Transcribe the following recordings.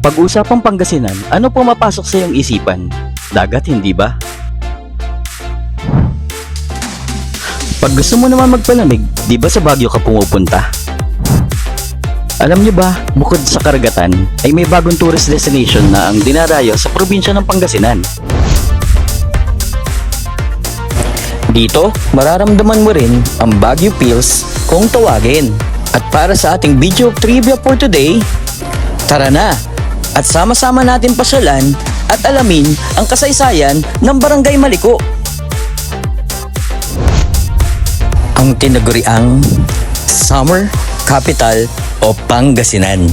Pag-usapang Pangasinan, ano pumapasok sa iyong isipan? Dagat, hindi ba? Pag gusto mo naman magpalamig, di ba sa Baguio ka pumupunta? Alam niyo ba, bukod sa karagatan, ay may bagong tourist destination na ang dinarayo sa probinsya ng Pangasinan. Dito, mararamdaman mo rin ang Baguio Feels kung tawagin. At para sa ating video trivia for today, tara na! At sama-sama natin pasyalan at alamin ang kasaysayan ng Barangay Maliko. Ang tinaguriang Summer Capital o Pangasinan.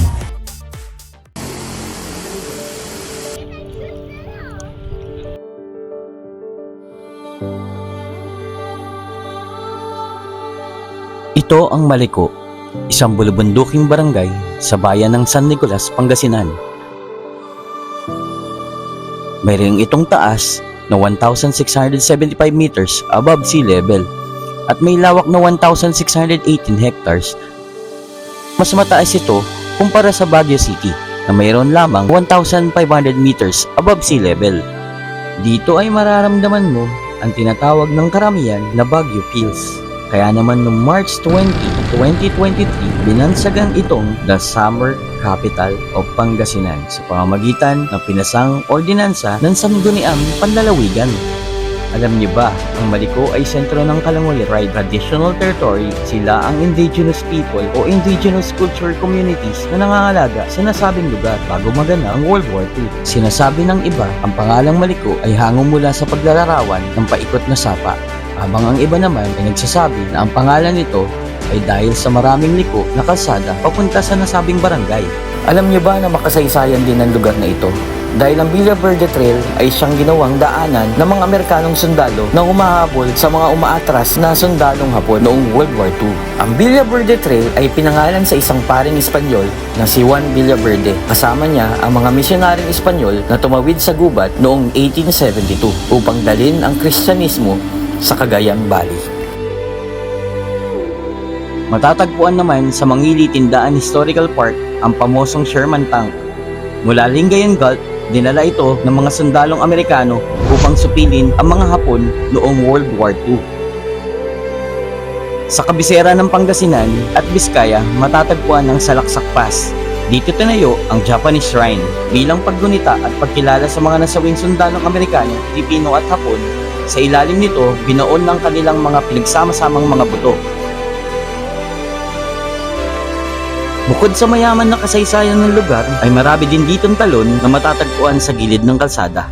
Ito ang Maliko, isang bulubunduking barangay sa bayan ng San Nicolas, Pangasinan. Mayroong itong taas na 1,675 meters above sea level at may lawak na 1,618 hectares. Mas mataas ito kumpara sa Baguio City na mayroon lamang 1,500 meters above sea level. Dito ay mararamdaman mo ang tinatawag ng karamihan na Baguio Feels. Kaya naman noong March 20, 2023, binansagan itong the Summer Capital of Pangasinan sa pamamagitan ng pinasang ordinansa ng Sangguniang Panlalawigan. Alam niyo ba, ang Maliko ay sentro ng Kalangoy Ride Traditional Territory. Sila ang indigenous people o indigenous culture communities na nangangalaga sa nasabing lugar bago magana ang World War II. Sinasabi ng iba, ang pangalang Maliko ay hango mula sa paglalarawan ng paikot na sapa habang ang iba naman ay nagsasabi na ang pangalan nito ay dahil sa maraming liko na kalsada papunta sa nasabing barangay. Alam niyo ba na makasaysayan din ang lugar na ito? Dahil ang Villa Verde Trail ay siyang ginawang daanan ng mga Amerikanong sundalo na humahabol sa mga umaatras na sundalong Hapon noong World War II. Ang Villa Verde Trail ay pinangalan sa isang paring Espanyol na si Juan Villaverde. Kasama niya ang mga misyonaring Espanyol na tumawid sa gubat noong 1872 upang dalin ang Kristyanismo sa Cagayan Valley. Matatagpuan naman sa Mangili Tindaan Historical Park ang pamosong Sherman Tank. Mula Lingayen Gulf, dinala ito ng mga sundalong Amerikano upang supilin ang mga Hapon noong World War II. Sa kabisera ng Pangasinan at Biskaya, matatagpuan ang Salaksak Pass. Dito tinayo ang Japanese Shrine bilang paggunita at pagkilala sa mga nasawing sundalong Amerikano, Pilipino at Hapon. Sa ilalim nito, binoon ng kanilang mga pinagsama-samang mga buto Bukod sa mayaman na kasaysayan ng lugar, ay marami din ditong talon na matatagpuan sa gilid ng kalsada.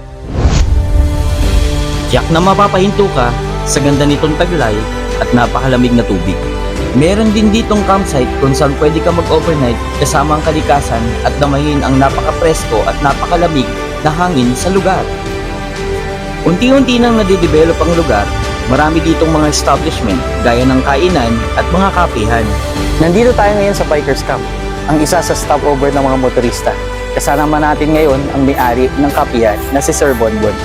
Tiyak na mapapahinto ka sa ganda nitong taglay at napakalamig na tubig. Meron din ditong campsite kung saan pwede ka mag-overnight kasama ang kalikasan at damayin ang napaka-presko at napakalamig na hangin sa lugar. Unti-unti nang nadidevelop ang lugar, marami ditong mga establishment gaya ng kainan at mga kapihan. Nandito tayo ngayon sa Bikers Camp, ang isa sa stopover ng mga motorista. Kasama natin ngayon ang may-ari ng kapihan na si Sir Bonbon.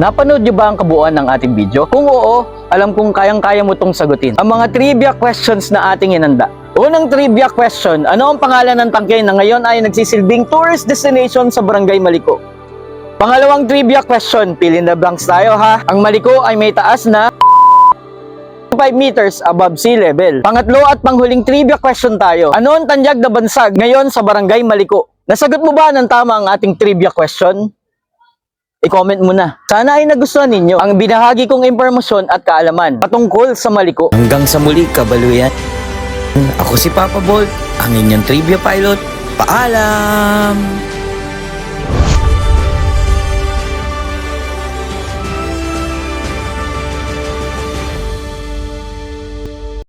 Napanood niyo ba ang kabuuan ng ating video? Kung oo, alam kong kayang-kaya mo tong sagutin. Ang mga trivia questions na ating inanda. Unang trivia question, ano ang pangalan ng tangkay na ngayon ay nagsisilbing tourist destination sa Barangay Maliko? Pangalawang trivia question, in the blanks tayo ha. Ang Maliko ay may taas na 5 meters above sea level. Pangatlo at panghuling trivia question tayo. Ano ang tanyag na bansag ngayon sa Barangay Maliko? Nasagot mo ba ng tama ang ating trivia question? I-comment mo na. Sana ay nagustuhan ninyo ang binahagi kong impormasyon at kaalaman patungkol sa Maliko. Hanggang sa muli, kabaluyan. Ako si Papa Bolt, ang inyong trivia pilot. Paalam!